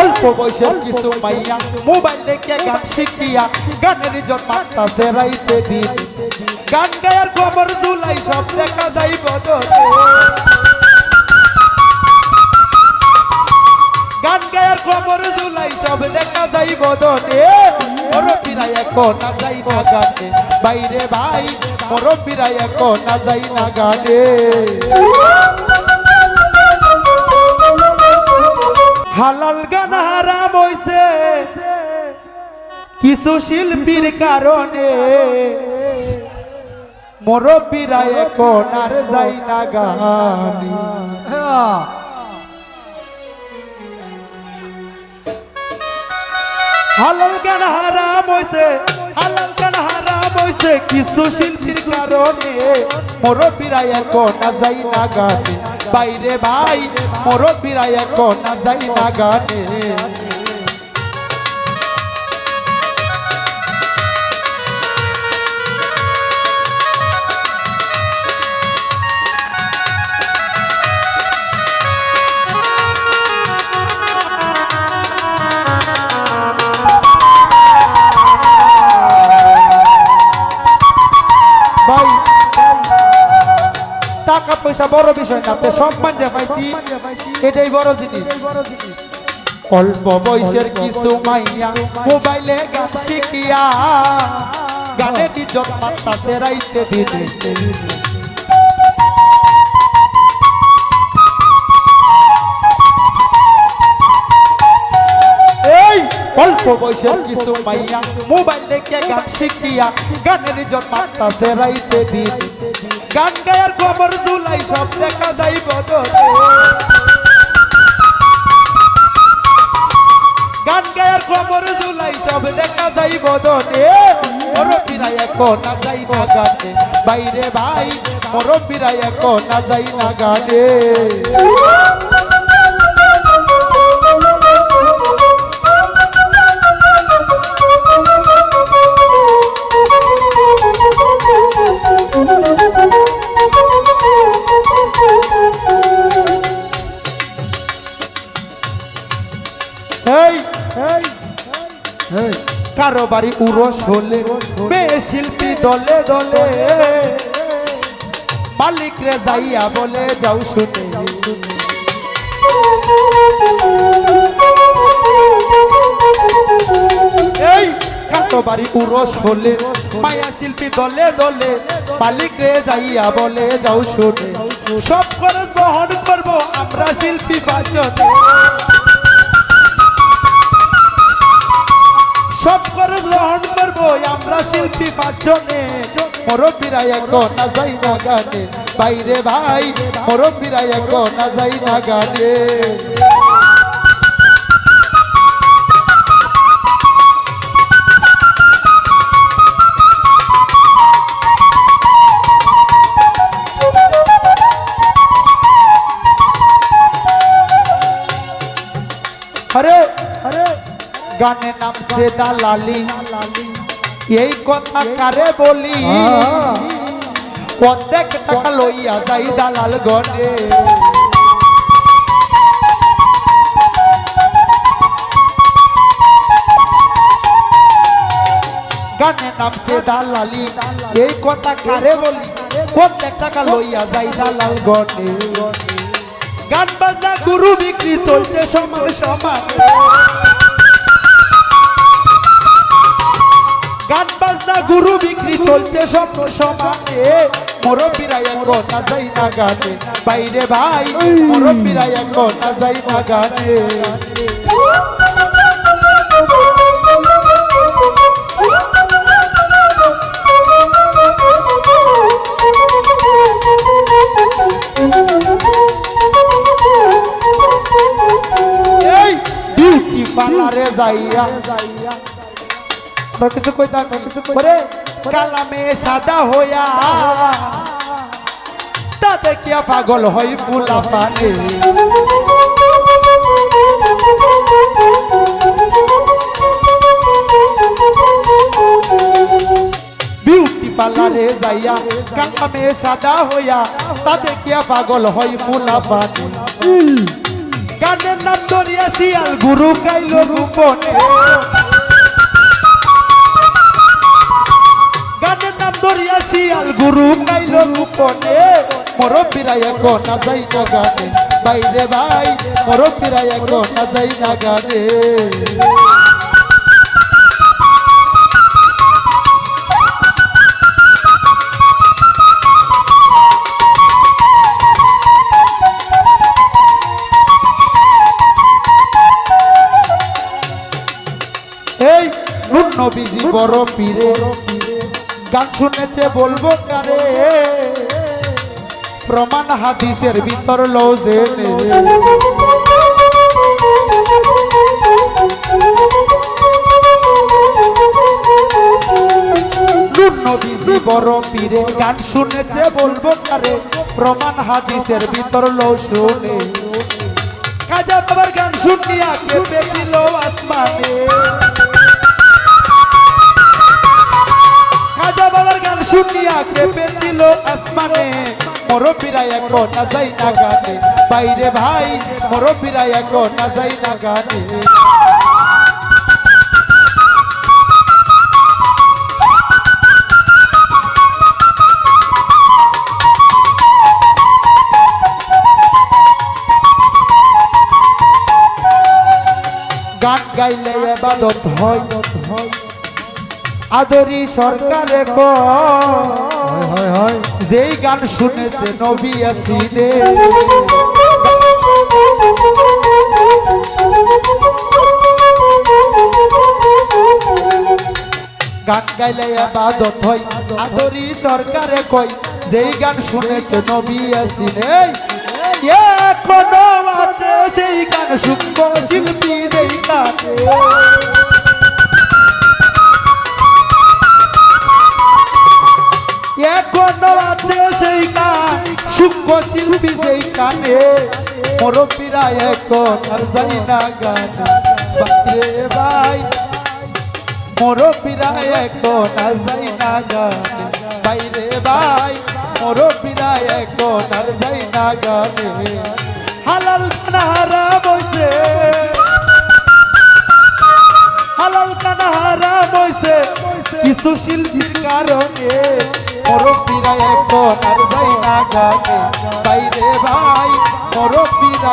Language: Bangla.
অল্প বয়সের কিছু মাইয়া মোবাইল দেখে গান শিখিয়া, গানের জন্মাতা সেরাইতে দিন। গান গায়ার খবর জুলাই, সব দেখা যাই বদলে। গান গায়ার খবর জুলাই, সব দেখা যাই বদনে মরব্বীরা এখন যাই না গানে। বাইরে ভাই, মরব্বীরা এখন না যাই না গানে। হালাল গান হারাম হইছে। কিছু শিল্পীর কারণে মরব্বীরা এখন আর যাই না গানে। হালাল গান হারাম হইছে, হালাল গান হারাম হইছে। কিছু শিল্পীর কারণে মরব্বীরা এখন না যাই না গানে। বাইরে ভাই মরব্বীরা এখন না যাই না গানে। পয়সা বড় বিষয় না তো সম্মান যে পাইছি, এটাই বড় জিনিস। অল্প বয়সের কিছু মাইয়া মোবাইলে গান শিখিয়া গানে দি ইজ্জত মাত্রা সেরাইতে দিনে অল্প বয়সের কিছু মাইয়া মোবাইল দেখে গান শিখিয়া, গানের মাত্রা সেরাইতে দিন। গান গায়ার খবর জুলাই সব দেখা যাই বদলে গান গায়ার খবর জুলাই সব দেখা যাই বদনে মরব্বীরা এখন না যাই না গানে। বাইরে ভাই মরব্বীরা এখন না যাই না গানে। কারও বাড়ি উরস হলে মেয়ে শিল্পী দলে দলে। মালিক রে যাইয়া বলে, যাও শুনে বাড়ি উরস হলে মায়া শিল্পী দলে দলে। মালিক রে যাইয়া বলে, যাও শুনে সব খরচ বহন করব আমরা শিল্পী পাঁচজনে সব করে গ্রহণ করব। আমরা শিল্পী পাঁচজনে। মরব্বীরা এখন না যাই না গানে। বাইরে ভাই, মরব্বীরা এখন না যাই না গানে। আরে আরে। গানের নাম সে দালালি এই কথা কারে বলি? অর্ধেক টাকা লইয়া যাই দালাল গনে গানের নাম সে দালালি এই কথা কারে বলি? অর্ধেক টাকা লইয়া যাই দালাল গনে গান বাজনা, গুরু বিক্রি চলছে সমান সমান গান বাজনা গুরু বিক্রি চলছে সব সমানে। মুরব্বীরা এখন না যাই না গানে। বাইরে ভাই, মুরব্বীরা এখন না যাই না গানে যাইয়া তোর কিছু কইতা করে কালামে সাদা হইয়া। তা দেখিয়া পাগল হই ফুলা পানে। বিউটি পার্লারে যাইয়া কালামে সাদা হইয়া তা দেখিয়া পাগল হই ফুলা পানে। গানের নাম ধরিয়া শিয়াল গুরু কাইল গোপনে গুরু কাইল গোপনে মরব্বীরা এখন না যাই না গানে। বাইরে ভাই মরব্বীরা এখন না যাই না গানে। এই, নুন নবীজি বড় পীরে। গান শুনেছে, বলব কারে? প্রমাণ হাদিসের ভিতর নবীজি বড় পীরে, গান শুনেছে, বলব কারে? প্রমাণ হাদিসের ভিতর লও শুনে। কাজা বাবার গান শুনিয়া কেঁপে দিল আসমানে। শুনিয়া কেঁপেছিল আসমানে। মরবিরা এখন না যাই না গানে বাইরে ভাই মরবিরা এখন না যাই না গানে গান গাইলে এবাদত হয়। আদরি সরকারে কয় যেই গান শুনেছে নবী আসিনে গান গাইলে আবাদত হয় আদরি সরকারে কয় যেই গান শুনেছে নবী আসিনে এখনও আছে সেই গান শুনব শিল্পী যেই গানে এখনও আছে সেই গান শিল্পী যেই কানে মরপিরা এখন আর যাই না গান। বাজরে ভাই না গান। বাইরে ভাই মরপিরা এখন আর যাই না গানে। হালাল খানা হারাম হইছে। হালাল কিছু শিল্পীর কারণে মরব্বীরা এখন আর যাই না গানে। বাইরে ভাই মরব্বীরা